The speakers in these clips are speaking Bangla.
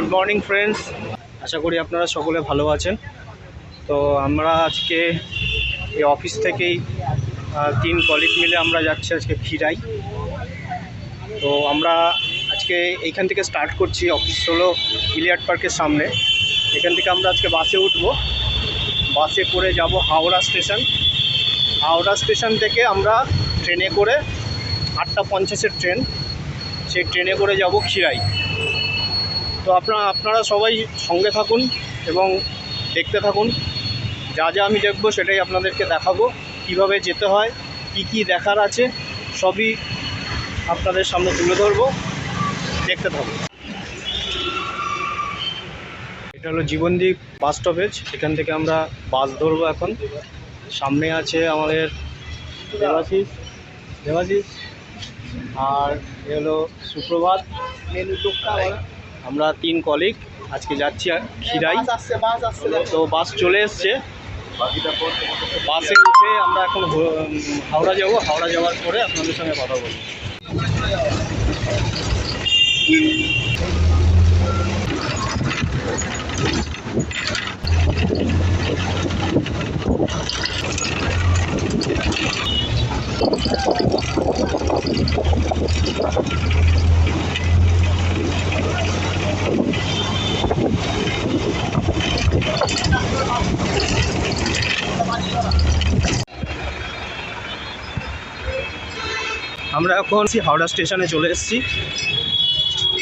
গুড মর্নিং ফ্রেন্ডস আশা করি আপনারা সকলে ভালো আছেন। তো আমরা আজকে এই অফিস থেকেই তিন কলিগ মিলে আমরা যাচ্ছি আজকে খিরাই তো আমরা আজকে এইখান থেকে স্টার্ট করছি অফিস হলো ইলিয়াট পার্কের সামনে। এখান থেকে আমরা আজকে বাসে উঠব। বাসে করে যাব হাওড়া স্টেশন। হাওড়া স্টেশন থেকে আমরা ট্রেনে করে আটটা পঞ্চাশের ট্রেন। সেই ট্রেনে করে যাব খিরাই। তো আপনারা আপনারা সবাই সঙ্গে থাকুন এবং দেখতে থাকুন। যা যা আমি দেখব সেটাই আপনাদেরকে দেখাবো, কীভাবে যেতে হয়, কি কি দেখার আছে, সবই আপনাদের সামনে তুলে ধরবো, দেখতে থাকুন। এটা হলো জীবনদ্বীপ বাস স্টপেজ, এখান থেকে আমরা বাস ধরবো এখন। সামনে আছে আমাদের দেবাশিস দেবাশিস। আর এ হলো সুপ্রভাত। আমরা তিন কলিগ আজকে যাচ্ছি আর খিরাই। তো বাস চলে এসছে। বাসে উঠে আমরা এখন হাওড়া যাব। হাওড়া যাওয়ার পরে আপনাদের সঙ্গে কথা বলব। আমরা এখন হাওড়া স্টেশনে চলে এসেছি।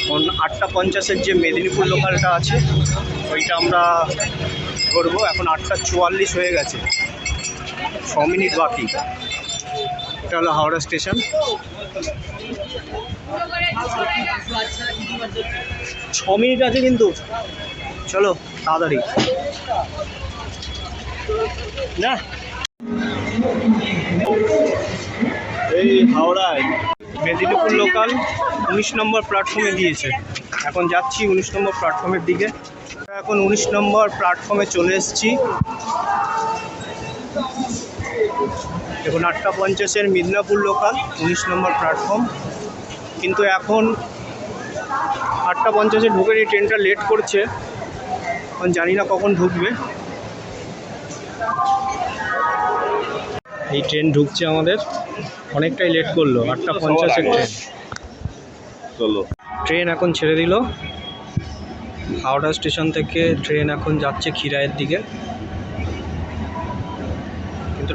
এখন আটটা পঞ্চাশের যে মেদিনীপুর লোকালটা আছে, ওইটা আমরা ধরবো। এখন আটটা চুয়াল্লিশ হয়ে গেছে। ছ মিনিট বাকি। এটা হলো হাওড়া স্টেশন। ছ মিনিট আছে কিন্তু। চলো, তাড়াতাড়ি। না। এই হাওড়ায় মেদিনীপুর লোকাল উনিশ নম্বর প্ল্যাটফর্মে দিয়েছে। এখন যাচ্ছি উনিশ নম্বর প্ল্যাটফর্মের দিকে। এখন উনিশ নম্বর প্ল্যাটফর্মে চলে এসেছি। দেখুন আটটা পঞ্চাশের মিদনাপুর লোকাল উনিশ নম্বর প্ল্যাটফর্ম কিন্তু এখন আটটা পঞ্চাশে ঢুকে এই ট্রেনটা লেট করছে। এখন জানি না কখন ঢুকবে। এই ট্রেন ঢুকছে আমাদের। অনেকটাই লেট করল আটটা পঞ্চাশের ট্রেন চলো। ট্রেন এখন ছেড়ে দিল। হাওড়া স্টেশন থেকে ট্রেন এখন যাচ্ছে খিরাইয়ের দিকে।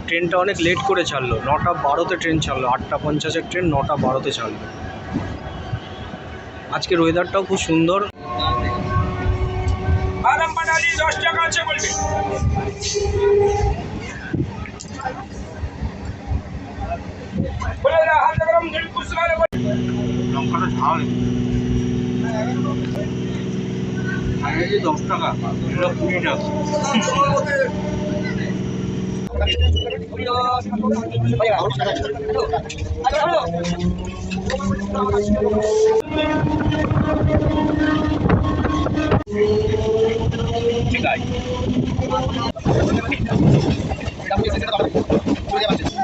ট্রেনটা অনেক লেট করে ছাড়লো। নটা বারোতে ট্রেন ছাড়লো। আটটা পঞ্চাশের ট্রেন নটা বারোতে ছাড়লো। আজকের ওয়েদারটাও খুব সুন্দর। দশ টাকা আছে বলবে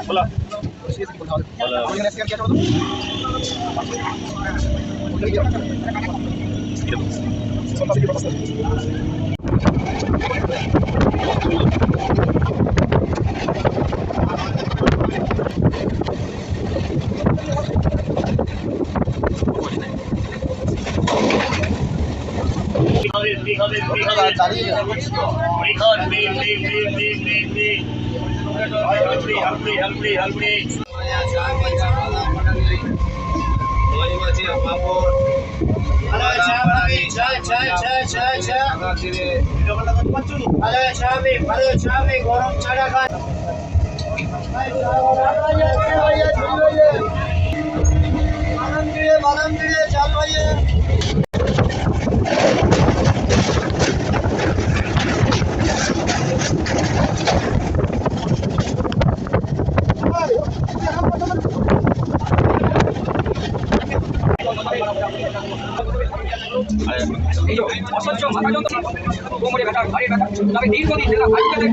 বলে বলা এই তবে দীর্ঘদিন পারে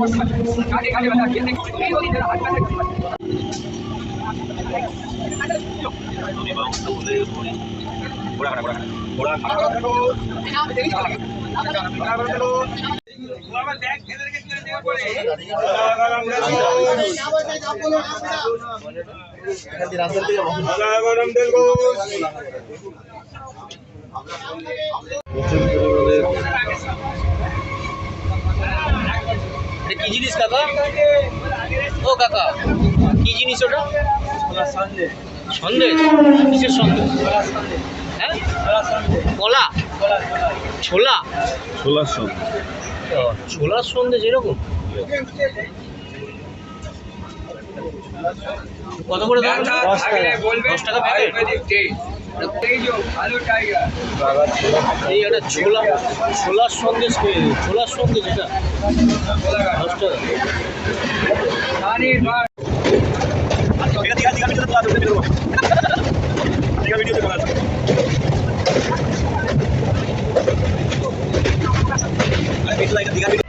এটা কি জিনিস কাকা? ও কাকা কি জিনিস ওটা? সন্দেশ। কিসের সন্দেশ? হ্যাঁ? কলা। ছোলা। ছোলার ও, ছোলার সন্দেশ এরকম? কত করে দাম? দশ টাকা। দশ টাকা প্যাকেট এই একটা ছোলা ছোলার সন্দেশ পেয়ে ছোলার সন্দেশ এটা? দশ টাকা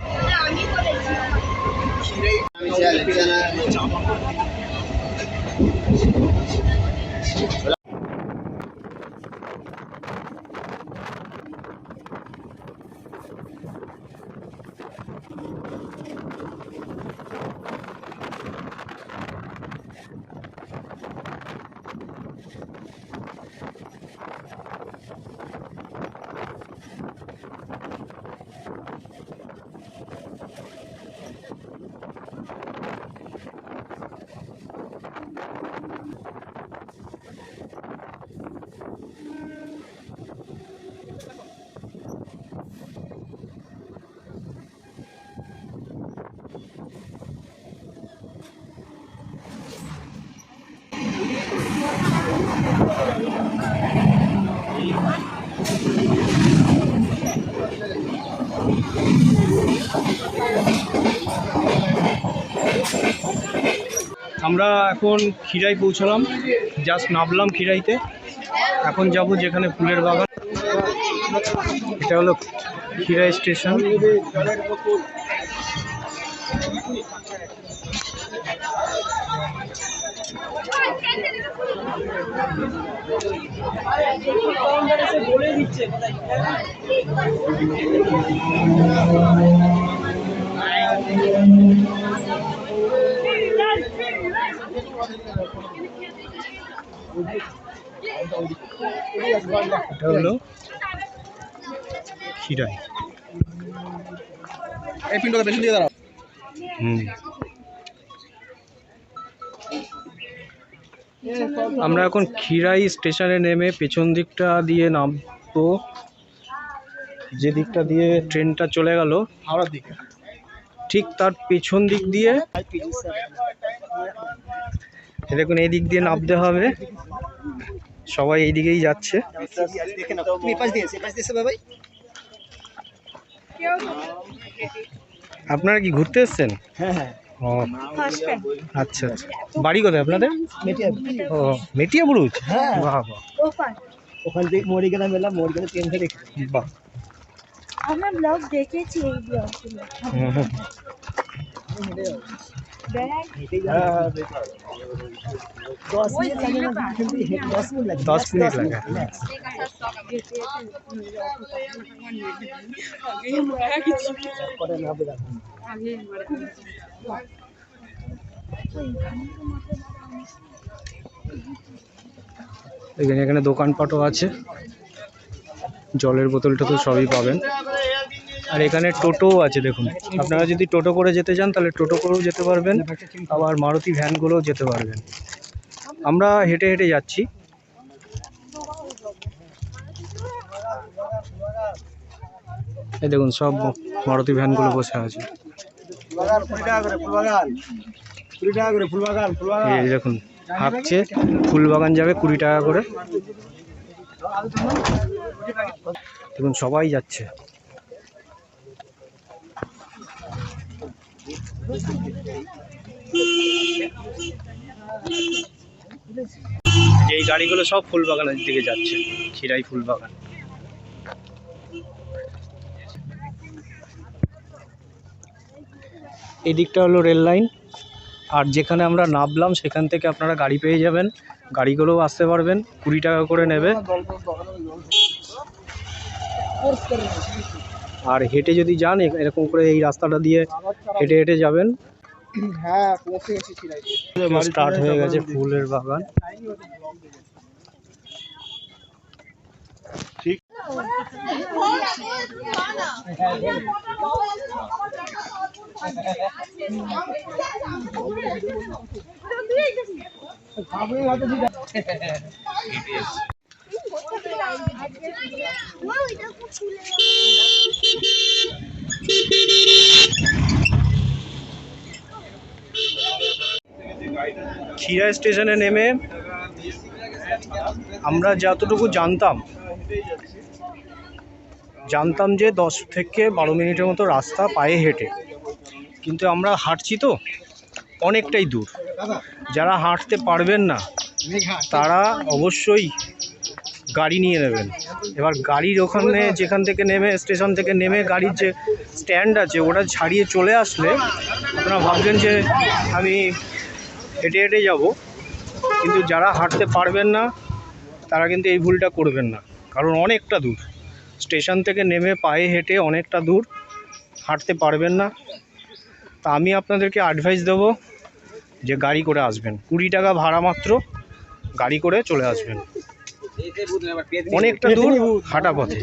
পানির মাছ আমরা এখন খিরাই পৌঁছলাম। জাস্ট নামলাম খিরাইতে। এখন যাব যেখানে ফুলের বাগান। এটা হলো খিরাই স্টেশন। এটা হলো খিরাই এই পিনটাকে বেশি দিয়ে দাঁড়াও। হুম। আমরা এখন খিরাই স্টেশনে নেমে পেছন দিকটা দিয়ে নামবো। যে দিকটা দিয়ে ট্রেনটা চলে গেল হাওড়ার দিকে। ঠিক তার পেছন দিক দিয়ে দেখুন এই দিক দিয়ে নামতে হবে। সবাই এই দিকেই যাচ্ছে। আপনারা কি ঘুরতে এসছেন? হ্যাঁ হ্যাঁ। ও আচ্ছা আচ্ছা। বাড়ি কোথায় আপনাদের? ও মেটিয়া বুরুজ হ্যাঁ। বাহ বাহ। ওখান থেকে মরিগ্রাম এলাম মরিগ্রামে ট্রেন ধরে বাহ। আমরা ব্লগ দেখেছি এই ব্লগগুলো হুম, হুম। বেড়াই দশ মিনিট। এখানে এখানে দোকানপাটও আছে জলের বোতলটা তো সবই পাবেন আর এখানে টোটোও আছে, দেখুন। আপনারা যদি টোটো করে যেতে চান, তাহলে টোটো করেও যেতে পারবেন। আবার মারুতি ভ্যানগুলোও যেতে পারবেন। আমরা হেঁটে হেঁটে যাচ্ছি। এই দেখুন, সব মারুতি ভ্যানগুলো বসে আছে। ফুলবাগান ফুলবাগান ফুলবাগান ফুলবাগান দেখুন, হাঁটছে। ফুল বাগান যাবে কুড়ি টাকা করে। দেখুন, সবাই যাচ্ছে। এই গাড়িগুলো সব ফুল বাগানের দিকে যাচ্ছে খিরাই ফুল বাগান এই দিকটা হলো রেল লাইন, আর যেখানে আমরা নামলাম সেখান থেকে আপনারা গাড়ি পেয়ে যাবেন, গাড়িগুলোও আসতে পারবেন, কুড়ি টাকা করে নেবে। আর হেঁটে যদি যান এরকম করে এই রাস্তাটা দিয়ে হেঁটে হেঁটে যাবেন। হ্যাঁ পৌঁছে স্টার্ট হয়ে গেছে ফুলের বাগান। খিরা স্টেশনে নেমে আমরা যতটুকু জানতাম জানতাম যে দশ থেকে বারো মিনিটের মতো রাস্তা পায়ে হেঁটে। কিন্তু আমরা হাঁটছি তো অনেকটাই দূর। যারা হাঁটতে পারবেন না, তারা অবশ্যই গাড়ি নিয়ে নেবেন। এবার গাড়ির ওখানে যেখান থেকে নেমে, স্টেশন থেকে নেমে গাড়ির যে স্ট্যান্ড আছে, ওটা ছাড়িয়ে চলে আসলে আপনারা ভাবছেন যে আমি হেঁটে হেঁটে যাব। কিন্তু যারা হাঁটতে পারবেন না, তারা কিন্তু এই ভুলটা করবেন না। কারণ অনেকটা দূর। স্টেশন থেকে নেমে পায়ে হেঁটে অনেকটা দূর। হাঁটতে পারবেন না। তা আমি আপনাদেরকে অ্যাডভাইস দেবো যে গাড়ি করে আসবেন। কুড়ি টাকা ভাড়া মাত্র গাড়ি করে চলে আসবেন। অনেকটা দূর হাঁটা পথে।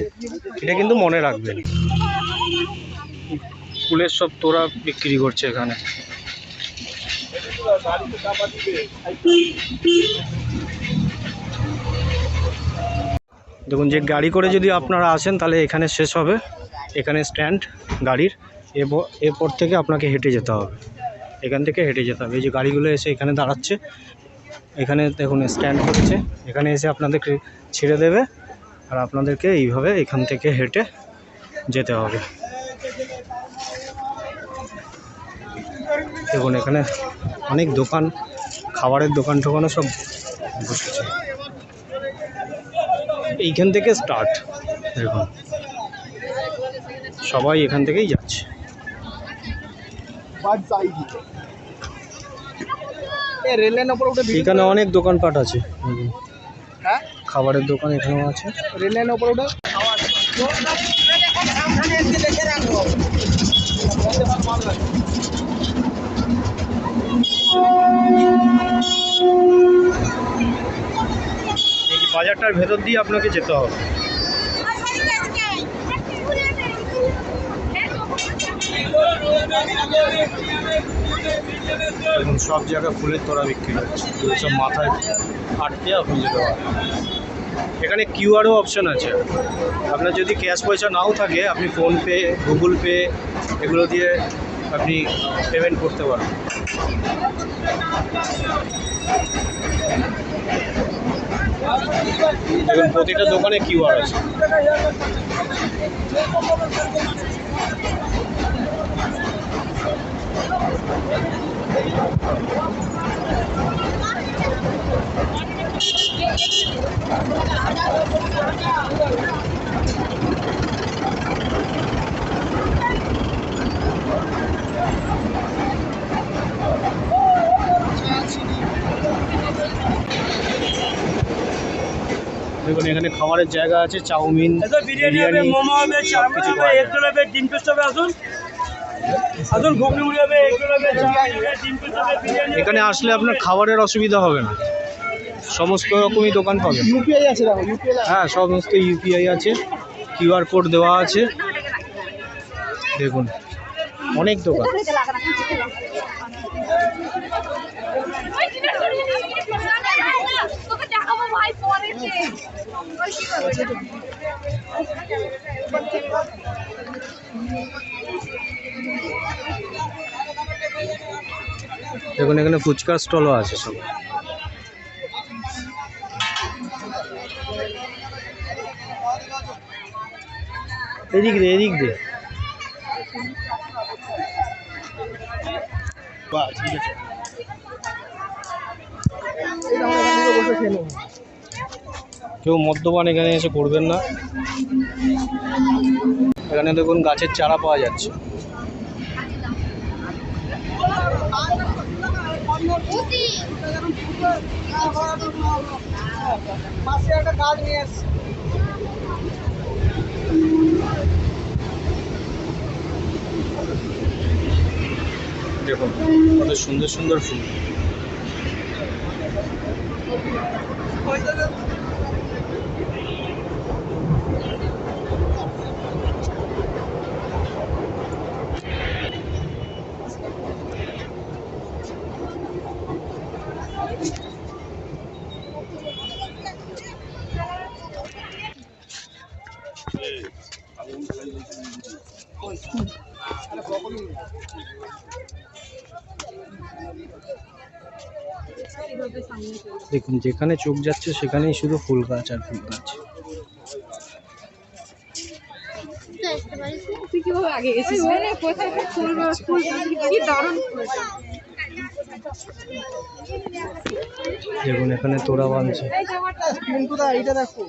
এটা কিন্তু মনে রাখবেন। ফুলের সব তোরা বিক্রি করছে এখানে। দেখুন যে গাড়ি করে যদি আপনারা আসেন তাহলে এখানে শেষ হবে। এখানে স্ট্যান্ড গাড়ির। এরপর এরপর থেকে আপনাকে হেঁটে যেতে হবে। এখান থেকে হেঁটে যেতে হবে। এই যে গাড়িগুলো এসে এখানে দাঁড়াচ্ছে এখানে দেখুন স্ট্যান্ড করেছে। এখানে এসে আপনাদেরকে ছেড়ে দেবে আর আপনাদেরকে এইভাবে এখান থেকে হেঁটে যেতে হবে। দেখুন, এখানে অনেক দোকান, খাবারের দোকান টোকানও সব বসেছে। এইখান থেকে স্টার্ট দেখুন। সবাই এখান থেকেই যাচ্ছে। রেল লাইন ওপরে উঠে এখানে অনেক দোকানপাট আছে। হ্যাঁ? খাবারের দোকান এখানেও আছে। রেল লাইন ওপরে উঠে এই যে বাজারটার ভেতর দিয়ে আপনাকে যেতে হবে। দেখুন সব জায়গায় ফুলের তোড়া বিক্রি হচ্ছে। সব মাথায় আটকে আপনি যেতে পারেন এখানে কিউআরও অপশন আছে। আপনার যদি ক্যাশ পয়সা নাও থাকে, আপনি ফোনপে, গুগল পে এগুলো দিয়ে আপনি পেমেন্ট করতে পারেন দেখুন, প্রতিটা দোকানে কিউআর আছে। দেখুন এখানে খাবারের জায়গা আছে চাউমিন বিরিয়ানি মোমো হবে চাউমিন হবে এগ রোল হবে ডিম টোস্ট হবে আসুন। এখানে আসলে আপনার খাবারের অসুবিধা হবে না। সমস্ত রকমই দোকান পাবেন। ইউপিআই আছে হ্যাঁ সমস্ত ইউপিআই আছে। কিউআর কোড দেওয়া আছে। দেখুন অনেক দোকান। তোকে দেখাবো দেখুন, এখানে ফুচকার স্টলও আছে সব। এদিক দে এদিক দে বাহ ঠিক আছে এই আমরা এখান থেকে বসে খেয়ে নেব কেউ মদ্যপান এখানে এসে করবেন না। এখানে দেখুন গাছের চারা পাওয়া যাচ্ছে। মাসে একটা কাজ নিয়ে আসছি দেখুন কত সুন্দর সুন্দর ফুল। দেখুন যেখানে চোখ যাচ্ছে সেখানেই শুধু ফুল গাছ আর ফুল গাছ। তুই কীভাবে আগে গেছিস মানে দেখুন এখানে তোরা বাঁধছে। কিন্তু দা এইটা দেখো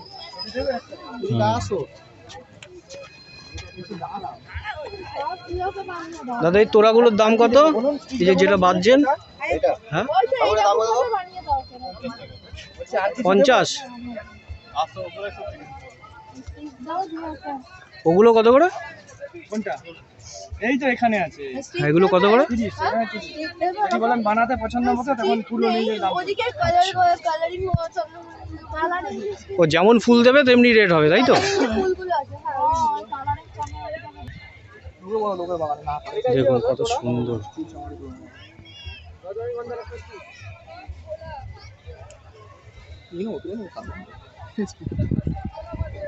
দাদা, এই তোরাগুলোর দাম কত? এই যে যেটা বাঁধছেন? এটা হ্যাঁ? পঞ্চাশ? ওগুলো কত করে? যেমন ফুল দেবে, তেমনি রেট হবে, তাই তো? হ্যাঁ কালারিং দুটো বড় লোকের বাগানে না পারে দেখুন কত সুন্দর।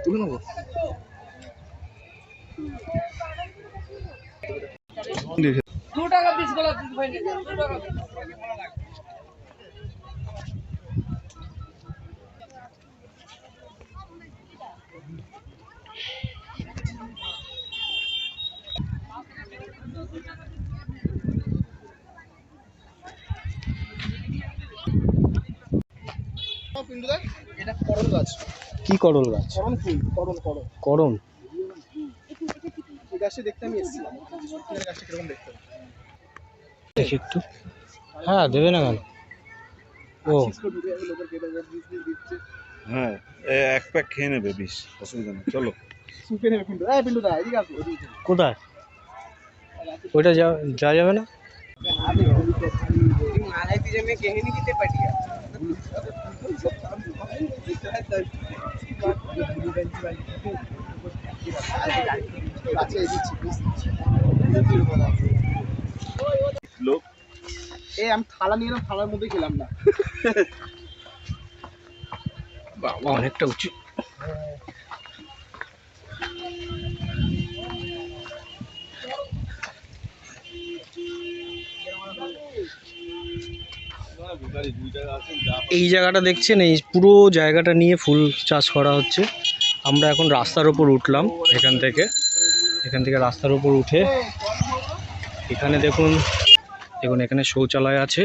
তুলে নেব দু টাকা পিস গোলাপ দু টাকা পিন্টু এটা করণ গাছ। কি করল গাছ? করণ ফুল করণ করণ। করম এই গাছটা দেখতে আমি এসেছিলাম। এই গাছটা কীরকম দেখতে? দেখি একটু। হ্যাঁ দেবে না কেন? ও। হ্যাঁ এ এক প্যাক খেয়ে নেবে বিষ অসুবিধা নেই চলো। কোথায়? ওইটা যা যা যাবে না? লোক? এ আমি থালা নিয়ে না থালার মধ্যে খেলাম না। বাবা অনেকটা উচিত এই জায়গাটা দেখছেন এই পুরো জায়গাটা নিয়ে ফুল চাষ করা হচ্ছে। আমরা এখন রাস্তার ওপর উঠলাম এখান থেকে। এখান থেকে রাস্তার ওপর উঠে এখানে দেখুন দেখুন এখানে শৌচালয় আছে।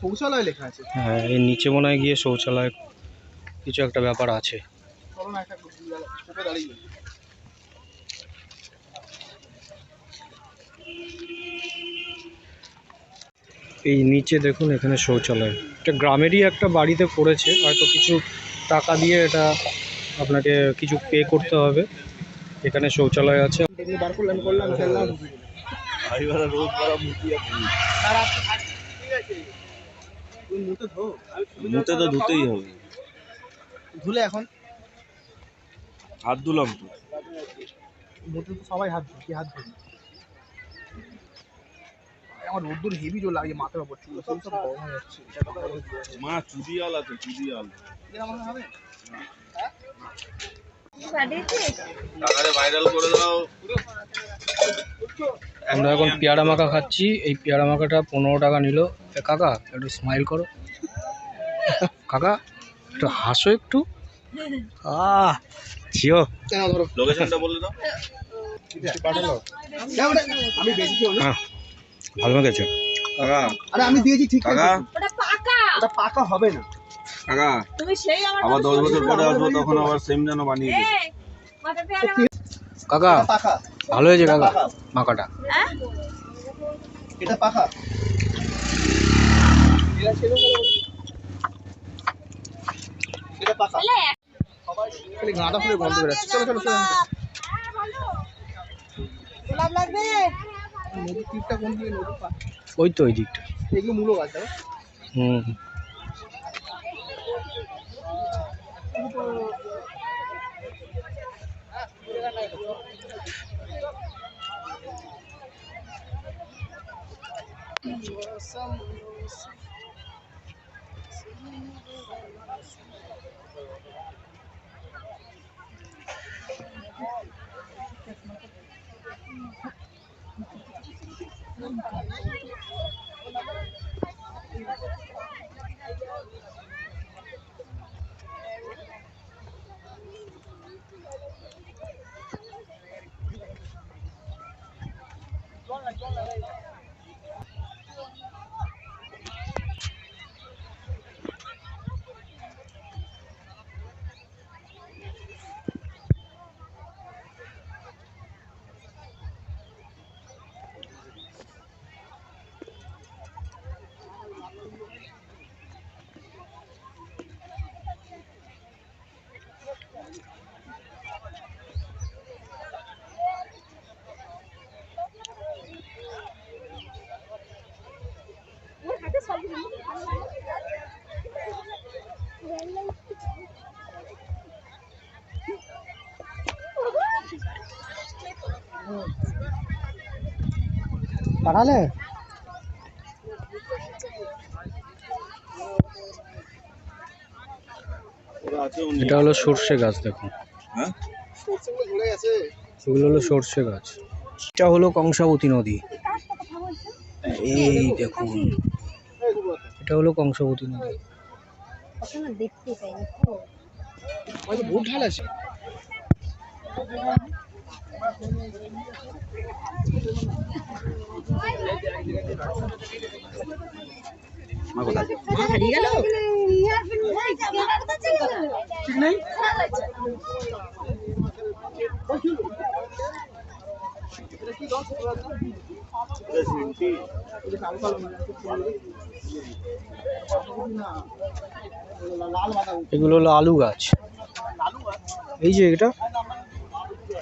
শৌচালয় লেখা আছে? হ্যাঁ এর নিচে মনে হয় গিয়ে শৌচালয় কিছু একটা ব্যাপার আছে। এই নিচে দেখুন এখানে শৌচালয়। এটা গ্রামেরই একটা বাড়িতে পড়েছে হয়তো কিছু টাকা দিয়ে এটা আপনাকে কিছু পে করতে হবে। এখানে শৌচালয় আছে। মুতে তো ধুতেই হবে। ধুলে এখন? হাত ধুলাম তো। মুতে তো সবাই হাত কি হাত ধুই? আমার রোদ্দুর হেভি জোর লাগে মাথার উপর চুল। সব সব গরম হয়ে যাচ্ছে। হয়ে। মা চুদিয়াল আছে চুদিয়াল। এটা আমার এখন পেয়ারা মাখা খাচ্ছি। এই পেয়ারা মাখাটা পনেরো টাকা নিল। কাকা একটু স্মাইল করো। কাকা একটু হাসো একটু। আহ জিও কেন ধরো লোকেশনটা বলে দাও। আমি বেশি হ্যাঁ। ভালো মেখেছে কাকা। আরে আমি দিয়েছি ঠিক কাকা। ওটা পাকা। ওটা পাকা হবে না। কাকা। তুমি সেই আমার আবার দশ বছর পরে আসব তখন আবার সেম যেন বানিয়ে দিও কাকা পাকা। ভালো হয়েছে কাকা এটা পাকা। এটা পাকা। খালি গাঁদা ফুলের গন্ধ বেরোচ্ছে। চলো চলো চলো গোলাপ লাগবে? নদীর তীরটা কোন দিকে? নদী ওই তো ওই দিকটা। এগুলো মূলো গাছ দাও হুম পাঠালে এটা হলো সর্ষে গাছ দেখুন। হ্যাঁ? এগুলো হলো সর্ষে গাছ। এটা হলো কংসাবতী নদী। এই দেখুন। এটা হলো কংসাবতী নদী। দেখতে পাইনি হয়তো ভুট ঢাল আছে ঠিক নেই? এগুলো হলো আলু গাছ। এই যে এটা?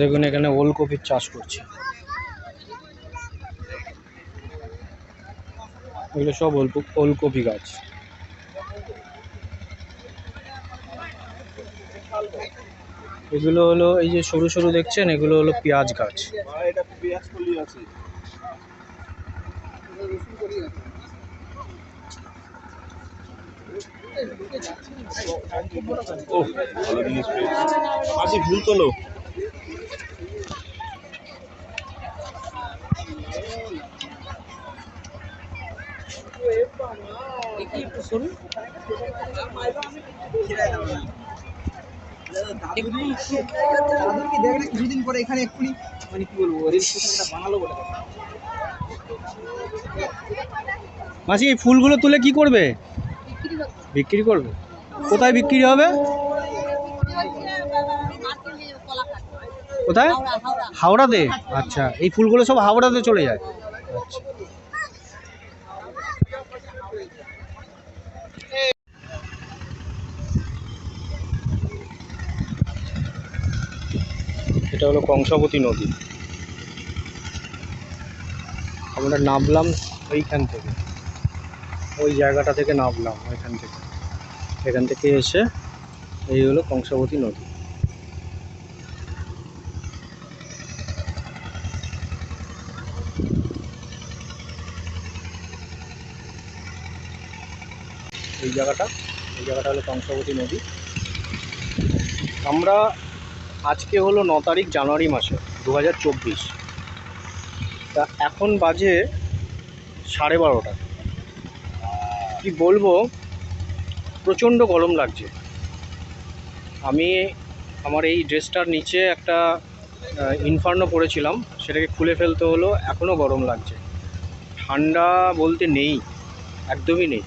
দেখুন এখানে ওলকপির চাষ করছে। এগুলো সব অল্প ওলকপি গাছ। এগুলো হলো এই যে সরু সরু দেখছেন এগুলো হলো পেঁয়াজ গাছ মা এটা পেঁয়াজ কলি আছে ও ভালো তোলো কিছুদিন পরে এখানে এক্ষুনি মানে কি বলব রিল স্টেশনটা বানালো বলে মাসি, এই ফুলগুলো তুলে কি করবে? বিক্রি করবে? কোথায় বিক্রি হবে? কোথায়? হাওড়াতে? আচ্ছা এই ফুলগুলো সব হাওড়াতে চলে যায়। আচ্ছা। এটা হলো কংসাবতী নদী। আমরা নামলাম ওইখান থেকে। ওই জায়গাটা থেকে নামলাম ওইখান থেকে। এখান থেকে এসে এই হলো কংসাবতী নদী। এই জায়গাটা এই জায়গাটা হলো কংসাবতী নদী। আমরা আজকে হলো ন তারিখ জানুয়ারি মাসে দু হাজার চব্বিশ। তা এখন বাজে সাড়ে বারোটা। কি বলব? প্রচণ্ড গরম লাগছে। আমি আমার এই ড্রেসটার নিচে একটা ইনফার্নো পরেছিলাম। সেটাকে খুলে ফেলতে হলো, এখনও গরম লাগছে। ঠান্ডা বলতে নেই, একদমই নেই।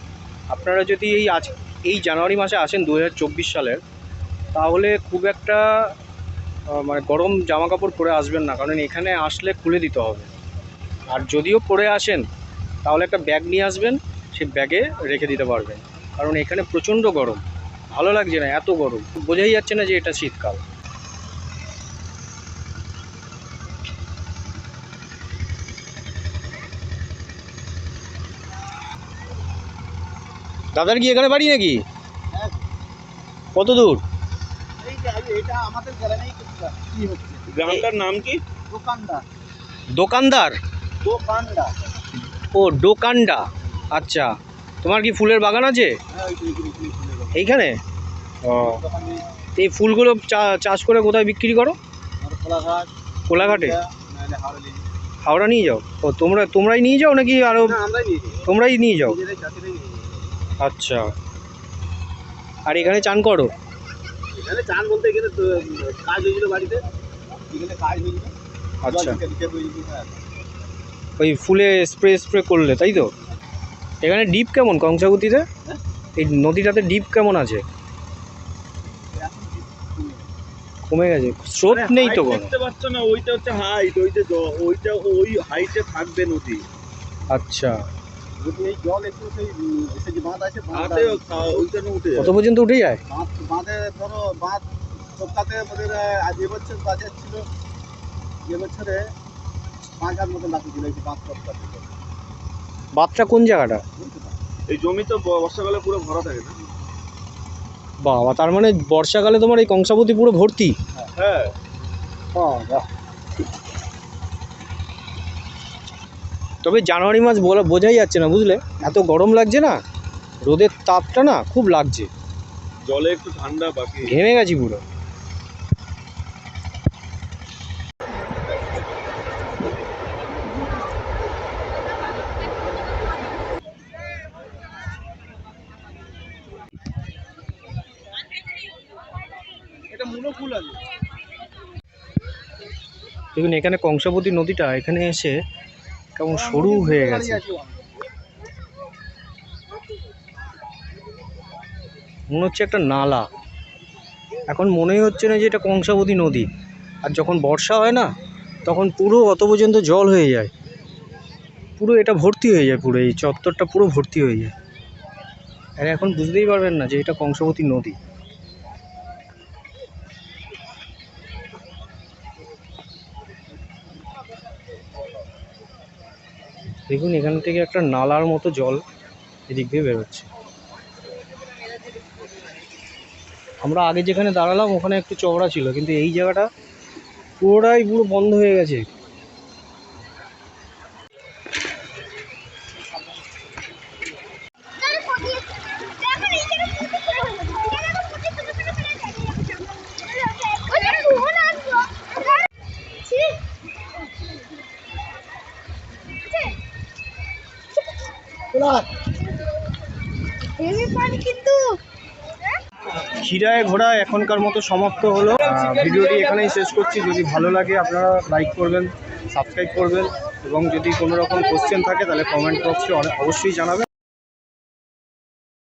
আপনারা যদি এই আজ, এই জানুয়ারি মাসে আসেন দু হাজার চব্বিশ সালের, তাহলে খুব একটা মানে গরম জামা কাপড় পরে আসবেন না। কারণ এখানে আসলে খুলে দিতে হবে। আর যদিও পরে আসেন, তাহলে একটা ব্যাগ নিয়ে আসবেন সেই ব্যাগে রেখে দিতে পারবেন কারণ এখানে প্রচণ্ড গরম। ভালো লাগছে না এত গরম। বোঝাই যাচ্ছে না যে এটা শীতকাল। দাদার কি এখানে বাড়ি নাকি? কত দূর? এটা আমাদের গ্রামেই কি হচ্ছে? গ্রামটার নাম কি? দোকানদার। দোকানদার? দোকানদার। ও দোকানডা আচ্ছা। তোমার কি ফুলের বাগান আছে? হ্যাঁ এইখানে? ও। এই ফুলগুলো চাষ করে কোথায় বিক্রি করো? কোলাঘাটে। হাওড়া নিয়ে যাও। ও তোমরা তোমরাই নিয়ে যাও নাকি আরও তোমরাই নিয়ে যাও? আচ্ছা। আর এখানে চান করো? এখানে চান বলতে এখানে কাজ হয়েছিল বাড়িতে। এখানে কাজ হয়েছিল। আচ্ছা। হ্যাঁ। ওই ফুলে স্প্রে স্প্রে করলে তাই তো? এখানে ডিপ কেমন কংসাবতীতে? এই নদীটাতে ডিপ কেমন আছে? কমে গেছে স্রোত নেই তো কোনো। দেখতে পাচ্ছ না ওইটা হচ্ছে হাইট ওইটা ওইটা ওই হাইটে থাকবে নদী। আচ্ছা। কত পর্যন্ত উঠে যায়? বাঁধ ধরো বাঁধ সপ্তাহে আমাদের আজ এবছর বাজার ছিল এবছরে পাঁচ হাজার মতো লাখ এই যে বাঁধ সপ্তাহে। বাঁধটা কোন জায়গাটা? এই জমি তো বর্ষাকালে পুরো ভরা থাকে না। বাবা তার মানে বর্ষাকালে তোমার এই কংসাবতী পুরো ভর্তি? হ্যাঁ। তবে জানুয়ারি মাস বলা বোঝাই যাচ্ছে না বুঝলে? এত গরম লাগছে না? রোদের তাপটা না খুব লাগছে। জলে একটু ঠান্ডা বাকি। ঘেমে গেছি পুরো এটা মূল ফুল আছে দেখুন, এখানে কংসাবতী নদীটা, এখানে এসে কেমন সরু হয়ে গেছে। মনে হচ্ছে একটা নালা। এখন মনেই হচ্ছে না যে এটা কংসাবতী নদী। আর যখন বর্ষা হয় না, তখন পুরো অত পর্যন্ত জল হয়ে যায়। পুরো এটা ভর্তি হয়ে যায় পুরো, এই চত্বরটা পুরো ভর্তি হয়ে যায়। আর এখন বুঝতেই পারবেন না যে এটা কংসাবতী নদী। দেখুন, এখান থেকে একটা নালার মতো জল এদিক দিয়ে বেরোচ্ছে। আমরা আগে যেখানে দাঁড়ালাম, ওখানে একটু চওড়া ছিল, কিন্তু এই জায়গাটা পুরোটাই পুরো বন্ধ হয়ে গেছে। খিরায় ঘোড়া এখনকার মতো সমাপ্ত হলো। ভিডিওটি এখানেই শেষ করছি। যদি ভালো লাগে আপনারা লাইক করবেন সাবস্ক্রাইব করবেন এবং যদি কোনো রকম কোশ্চেন থাকে তাহলে কমেন্ট বক্সে অবশ্যই জানাবেন।